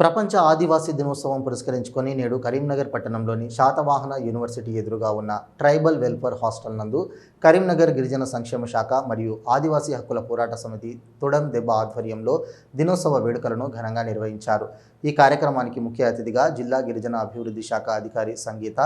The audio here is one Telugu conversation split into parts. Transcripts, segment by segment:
ప్రపంచ ఆదివాసీ దినోత్సవం పురస్కరించుకొని నేడు కరీంనగర్ పట్టణంలోని శాతవాహన యూనివర్సిటీ ఎదురుగా ఉన్న ట్రైబల్ వెల్ఫేర్ హాస్టల్ నందు కరీంనగర్ గిరిజన సంక్షేమ శాఖ మరియు ఆదివాసీ హక్కుల పోరాట సమితి తుడం దెబ్బ ఆధ్వర్యంలో దినోత్సవ వేడుకలను ఘనంగా నిర్వహించారు. ఈ కార్యక్రమానికి ముఖ్య అతిథిగా జిల్లా గిరిజన అభివృద్ధి శాఖ అధికారి సంగీత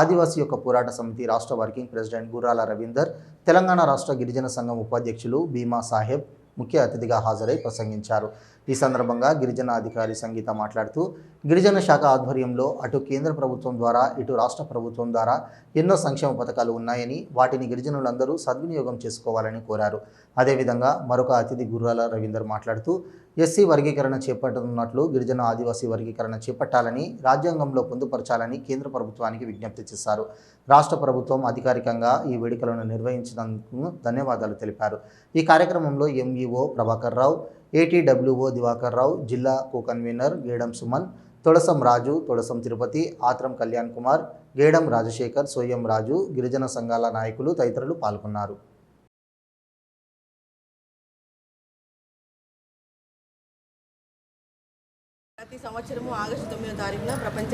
ఆదివాసీ యొక్క పోరాట సమితి రాష్ట్ర వర్కింగ్ ప్రెసిడెంట్ గుర్రాల రవీందర్ తెలంగాణ రాష్ట్ర గిరిజన సంఘం ఉపాధ్యక్షులు భీమా సాహెబ్ ముఖ్య అతిథిగా హాజరై ప్రసంగించారు. ఈ సందర్భంగా గిరిజన అధికారి సంగీత మాట్లాడుతూ గిరిజన శాఖ ఆధ్వర్యంలో అటు కేంద్ర ప్రభుత్వం ద్వారా ఇటు రాష్ట్ర ప్రభుత్వం ద్వారా ఎన్నో సంక్షేమ పథకాలు ఉన్నాయని వాటిని గిరిజనులందరూ సద్వినియోగం చేసుకోవాలని కోరారు. అదేవిధంగా మరొక అతిథి గుర్రాల రవీందర్ మాట్లాడుతూ ఎస్సీ వర్గీకరణ చేపట్టనున్నట్లు గిరిజన ఆదివాసీ వర్గీకరణ చేపట్టాలని రాజ్యాంగంలో పొందుపరచాలని కేంద్ర ప్రభుత్వానికి విజ్ఞప్తి చేశారు. రాష్ట్ర ప్రభుత్వం అధికారికంగా ఈ వేడుకలను నిర్వహించినందుకు ధన్యవాదాలు తెలిపారు. ఈ కార్యక్రమంలో ఎంఈఓ ప్రభాకర్ రావు ఏటీడబ్ల్యూఓ దివాకర్ రావు జిల్లా కో కన్వీనర్ గేడం సుమన్ తొడసం రాజు తొడసం తిరుపతి ఆత్రం కళ్యాణ్ కుమార్ గేడం రాజశేఖర్ సోయం రాజు గిరిజన సంఘాల నాయకులు తదితరులు పాల్గొన్నారు. ప్రతి సంవత్సరము ఆగస్టు తొమ్మిదో తారీఖున ప్రపంచ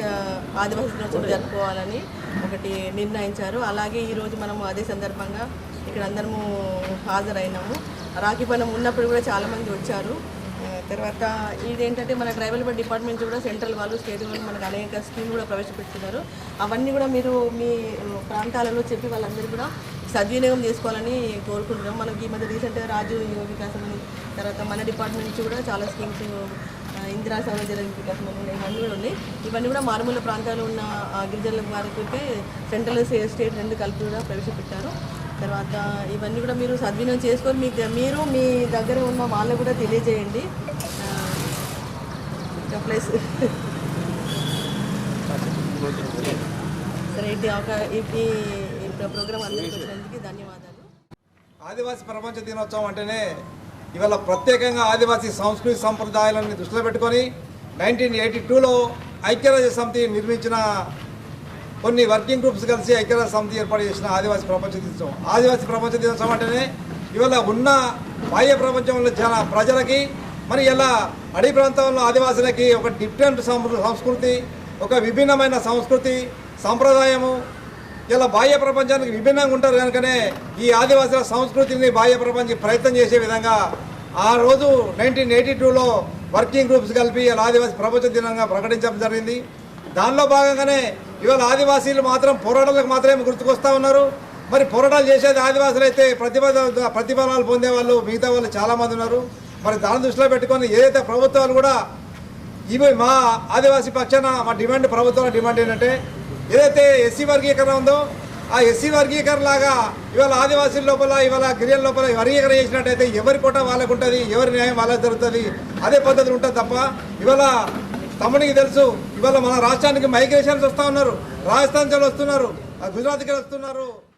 ఆదివాసీ దినోత్సవం జరుపుకోవాలని ఒకటి నిర్ణయించారు. అలాగే ఈరోజు మనము అదే సందర్భంగా ఇక్కడ అందరము హాజరైనాము. రాఖీ పండుగ ఉన్నప్పుడు కూడా చాలామంది వచ్చారు. తర్వాత ఇదేంటంటే మన ట్రైబల్ డిపార్ట్మెంట్ కూడా సెంట్రల్ వాళ్ళు స్టేట్ వాళ్ళు మనకు అనేక స్కీమ్ కూడా ప్రవేశపెడుతున్నారు. అవన్నీ కూడా మీరు మీ ప్రాంతాలలో చెప్పి వాళ్ళందరూ కూడా సద్వినియోగం చేసుకోవాలని కోరుకుంటున్నాం. మనకి ఈ మధ్య రీసెంట్గా రాజు యువ వికాసం తర్వాత మన డిపార్ట్మెంట్ నుంచి కూడా చాలా స్కీమ్స్ ఇందిరా సౌందర్య వికాసం ఉన్నాయి ఇవన్నీ కూడా ఉన్నాయి. ఇవన్నీ కూడా మారుమూల ప్రాంతాల్లో ఉన్న గిరిజనుల వారికి సెంట్రల్ స్టేట్ రెండు కలిపి కూడా ప్రవేశపెట్టారు. తర్వాత ఇవన్నీ కూడా మీరు సద్వినియోగం చేసుకొని మీకు మీరు మీ దగ్గర ఉన్న వాళ్ళకు కూడా తెలియజేయండి. ప్లస్ సరే ఇది ఒక ఈ ప్రోగ్రామ్ అందరికి వచ్చినందుకు ధన్యవాదాలు. ఆదివాసీ ప్రపంచ దినోత్సవం అంటేనే ఇవాళ ప్రత్యేకంగా ఆదివాసీ సంస్కృతి సంప్రదాయాలను దృష్టిలో పెట్టుకొని నైన్టీన్ ఎయిటీ టూలో ఐక్యరాజ్య సమితి నిర్మించిన కొన్ని వర్కింగ్ గ్రూప్స్ కలిసి ఐక్యరాజ్య సమితి ఏర్పాటు చేసిన ఆదివాసీ ప్రపంచ దినోత్సవం. ఆదివాసీ ప్రపంచ దినోత్సవం అంటేనే ఇవాళ ఉన్న బాహ్య ప్రపంచంలో చాలా ప్రజలకి మరి ఇలా అడవి ప్రాంతంలో ఆదివాసులకి ఒక డిఫరెంట్ సంస్కృతి ఒక విభిన్నమైన సంస్కృతి సంప్రదాయము ఇలా బాహ్య ప్రపంచానికి విభిన్నంగా ఉంటారు కనుకనే ఈ ఆదివాసుల సంస్కృతిని బాహ్య ప్రపంచానికి ప్రయత్నం చేసే విధంగా ఆ రోజు నైన్టీన్ ఎయిటీ టూలో వర్కింగ్ గ్రూప్స్ కలిపి ఇలా ఆదివాసీ ప్రపంచ దినంగా ప్రకటించడం జరిగింది. దానిలో భాగంగానే ఇవాళ ఆదివాసీలు మాత్రం పోరాటాలకు మాత్రమే గుర్తుకొస్తూ ఉన్నారు. మరి పోరాటాలు చేసేది ఆదివాసులు అయితే ప్రతిభ ప్రతిఫలాలు పొందే వాళ్ళు మిగతా వాళ్ళు చాలామంది ఉన్నారు. మరి దాని దృష్టిలో పెట్టుకొని ఏదైతే ప్రభుత్వాలు కూడా ఇవి మా ఆదివాసీ పక్షాన మా డిమాండ్ ప్రభుత్వం డిమాండ్ ఏంటంటే ఏదైతే ఎస్సీ వర్గీకరణ ఉందో ఆ ఎస్సీ వర్గీకరణ లాగా ఇవాళ ఆదివాసీల లోపల ఇవాళ గిరిజన లోపల వర్గీకరణ చేసినట్టయితే ఎవరి కోట వాళ్ళకు ఉంటుంది ఎవరి న్యాయం వాళ్ళకి జరుగుతుంది అదే పద్ధతి ఉంటుంది తప్ప ఇవాళ తమ్మునికి తెలుసు ఇవాళ మన రాష్ట్రానికి మైగ్రేషన్స్ వస్తూ ఉన్నారు రాజస్థాన్ వస్తున్నారు గుజరాత్కి వస్తున్నారు.